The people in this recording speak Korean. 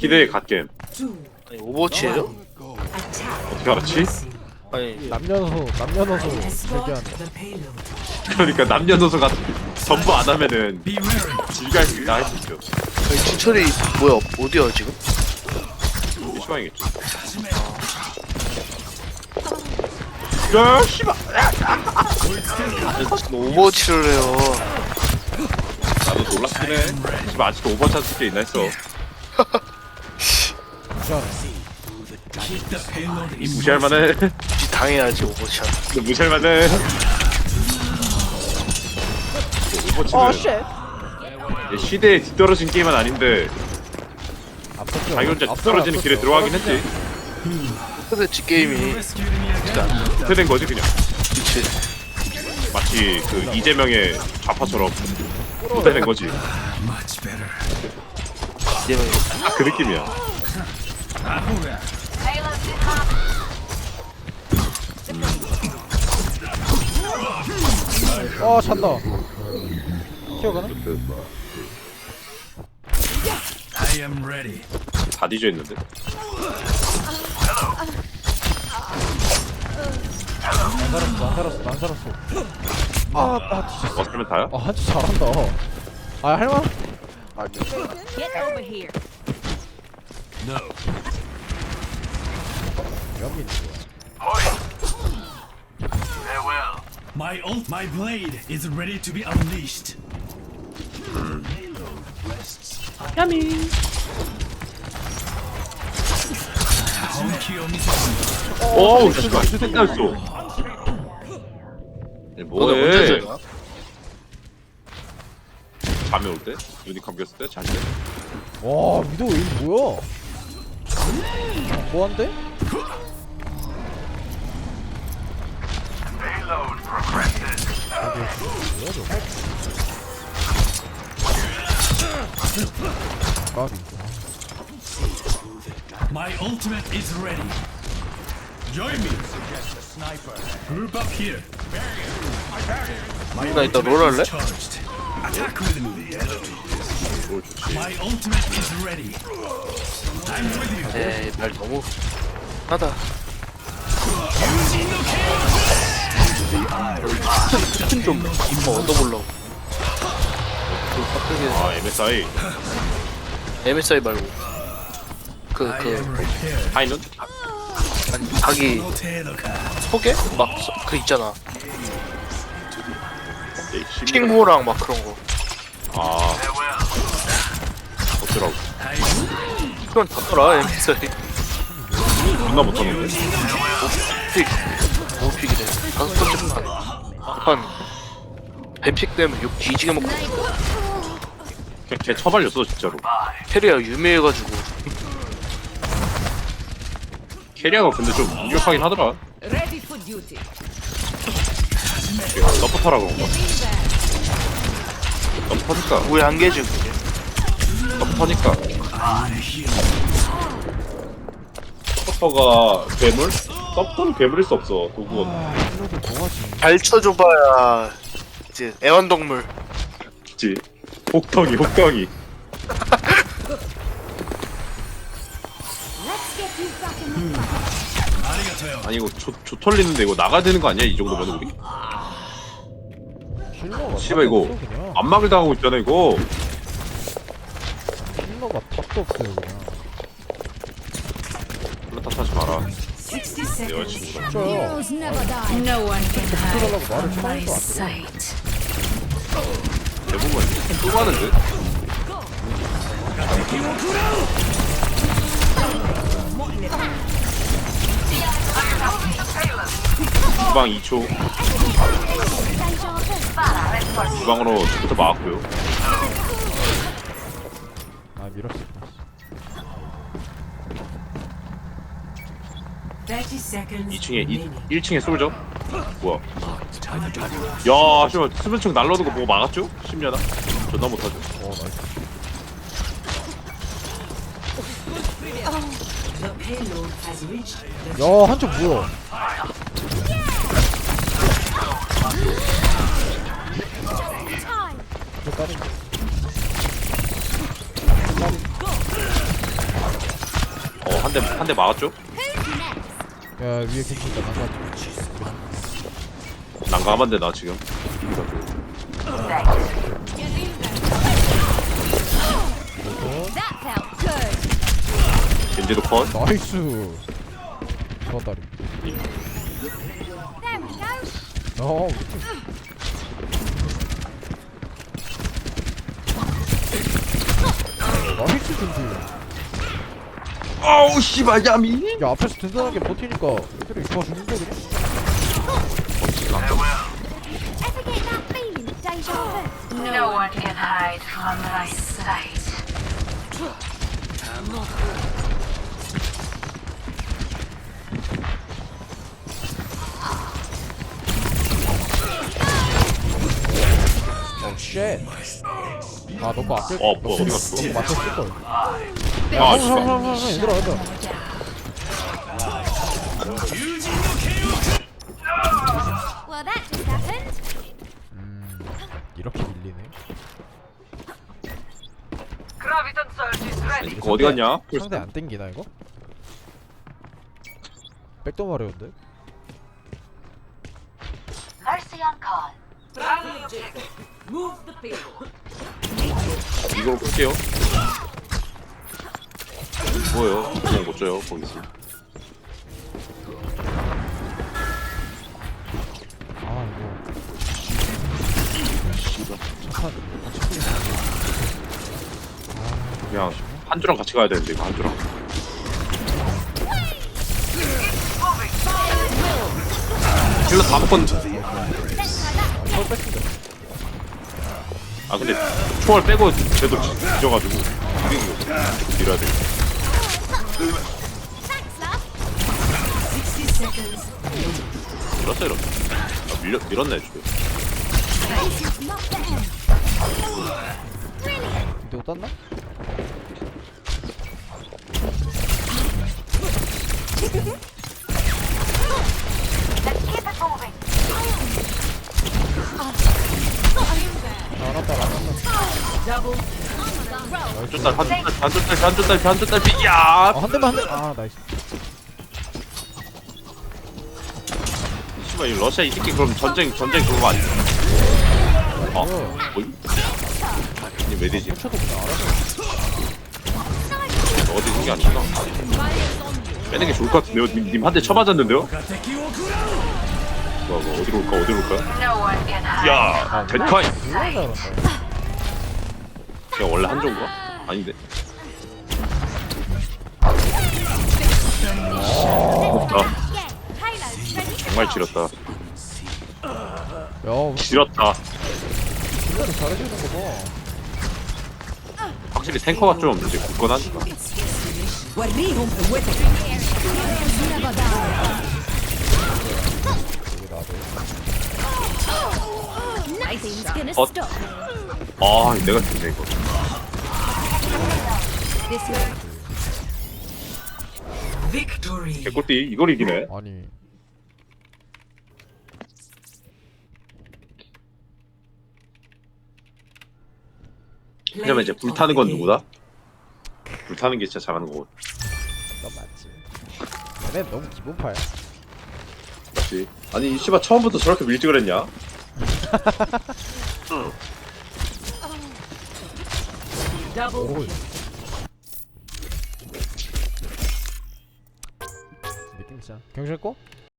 기대에 갓겜. 아니 오버워치예요? 어떻게 알았지? 아니 남녀노소 남녀노소 그러니까 남녀노소가 전부 안 하면은 질갈 수 있다. 할수 있죠. 아니 진철이 뭐야? 어디야 지금? 시방이겠죠. 야 씨발. 무슨 오버워치를 해요. 나도 놀랐긴 해. 씨발 아직도 오버차스 게 있나 했어 무시할만해. 당해야지 근데 무시할만해. 오버치는 이 시대에 뒤떨어진 게임은 아닌데 앞섰죠 자기 혼자 뒤떨어지는 길에 들어가긴 했지. 스트레치 게임이 진짜 어떻게 된 거지 그냥. 그치. 마치 그 이재명의 좌파처럼 된 거지. 이제는 딱그 느낌이야 아 찬다 튀어가나? I am ready. 다 뒤져 있는데 안 살았어 안 살았어 안 살았어 아나 뒤졌어 어쩌면 다야? 아 한치 잘한다 아 할만? Get over here. No. 여기 있는 거야 My ult, my blade is ready to be unleashed. Yummy. 어우 씨발 너네 언제 뭐해 져요? 잠이 올 때? 눈이 감겼을 때? 잘 때? 와 미도 이 뭐야 뭐한데? 까비 My ultimate is ready. Join me. Group up here. 나 이따 롤 할래? Charged. Attack with me. 뭘 좋지 My ultimate is ready. I'm with you. 에이 말 너무 하다 스킨 좀 한번 얻어보려고 그 갑자기 아 MSI MSI 말고 그 I 그. 하이는? 아니 자기. 소개? 막 그 있잖아 예, 심리가- 킹호랑 막 그런 거 아 어쩌라고. 그건 닫더라 MSI 존나 못하는데? 픽. 오픽이래 다섯 번째 판 한 뱀픽 때문에 욕 뒤지게 먹고. 걔, 걔 처발렸어 진짜로. 캐리아 유명해가지고. 캐리어가 근데 좀 공격하긴 하더라. Ready for duty. 서포터라 그런가 서포터니까. 한 개지 그게 터니까. 서포터가 괴물? 서포터는 괴물일 수 없어 아 뭐하지? 잘 쳐줘봐야 이제 애완동물. 그치 혹덩이 혹덩이. Arigato. 아니 이거 조, 조 털리는데 이거 나가야 되는 거 아니야? 이 정도면 우리? 힐러가 씨발 이거 그냥. 안막을 당하고 있잖아 이거 힐러가 탑도 없어요 그냥. 그런 탓하지 마라. 60내 여자친구가 진짜요? Heroes never die. No one can hide 해달라고 말을 from my 처음부터 안 들어 sight. 대부분 또 가는데? 주방 2초. 주방으로 지부터 막았고요 2층에 1층에 솔져 뭐야 야 씨발 수면층 날라오는 거 보고 막았죠? 심려나? 존나 못하죠 어 나이스 야 한쪽 뭐야 저 다른 거. 한대 한 대 막았죠? 야 위에 갱신다. 나가. 난감한데 나 지금. That felt good. 겐지도 컷. 나이스. 좋았다리. There we go. 어 나이스 겐지 아우 씨발 야미 야 앞에서 든든하게 버티니까 애들이 좋아 죽는 거거든 Ever get that feeling of deja vu? No one can hide from my sight. 쉣. 아 너거 앞에 어 어디 갔어? 너거 맞췄을 걸. 아 씨발 형형형 얘들아 얘들아. Well, that just happened. 이렇게 밀리네. 이거 어디 갔냐? 상대 안 땡기나 이거? 백도 마려운데? 이걸 볼게요. 뭐예요? 그냥 못 줘요? 거기서. 아 이거 그냥 한 주랑 같이 가야 되는데 이거 한 주랑. 힐러 다번 아 근데 초월 빼고 쟤도 뒤져가지고 이긴 거 밀어야 돼 Thanks, love. 60 seconds. 밀었어 이러면 아, 밀렸, 밀었네 지금. 근데 땄 반쪽딸 반쪽딸 반쪽딸 반쪽딸 반쪽딸 야 아, 한 대만 한 대. 아 나이스. 씨발 이 러시아 이 새끼 그럼 전쟁 전쟁 그거 아니야? 어? 뭐이? 이왜 되지? 어디 그게 아닌가? 빼는 게 좋을 것 같은데요? 님, 님 한 대 쳐맞았는데요? 뭐, 뭐 어디로 올까 어디로 올까? 야 아, 데카이. 야 원래 한조인가? 아닌데 아 Yeah. Halo, ready to 정말. 지렸다 야 지렸다 존나 잘해주는 거 봐 확실히 탱커가 좀 이제 굳건하니까 여기 나도 Nothing's gonna 어. stop me. 아 내가 죽네 이거 This way. Victory. 개꿀띠 이걸 이기네 아니 왜냐면 이제 불타는 건 누구다? 불타는 게 진짜 잘하는 거고 넌 맞지 얘네 너무 기본파야 맞지 아니 씨발 처음부터 저렇게 밀지 그랬냐? 오 느낌 있잖아 경찰 거?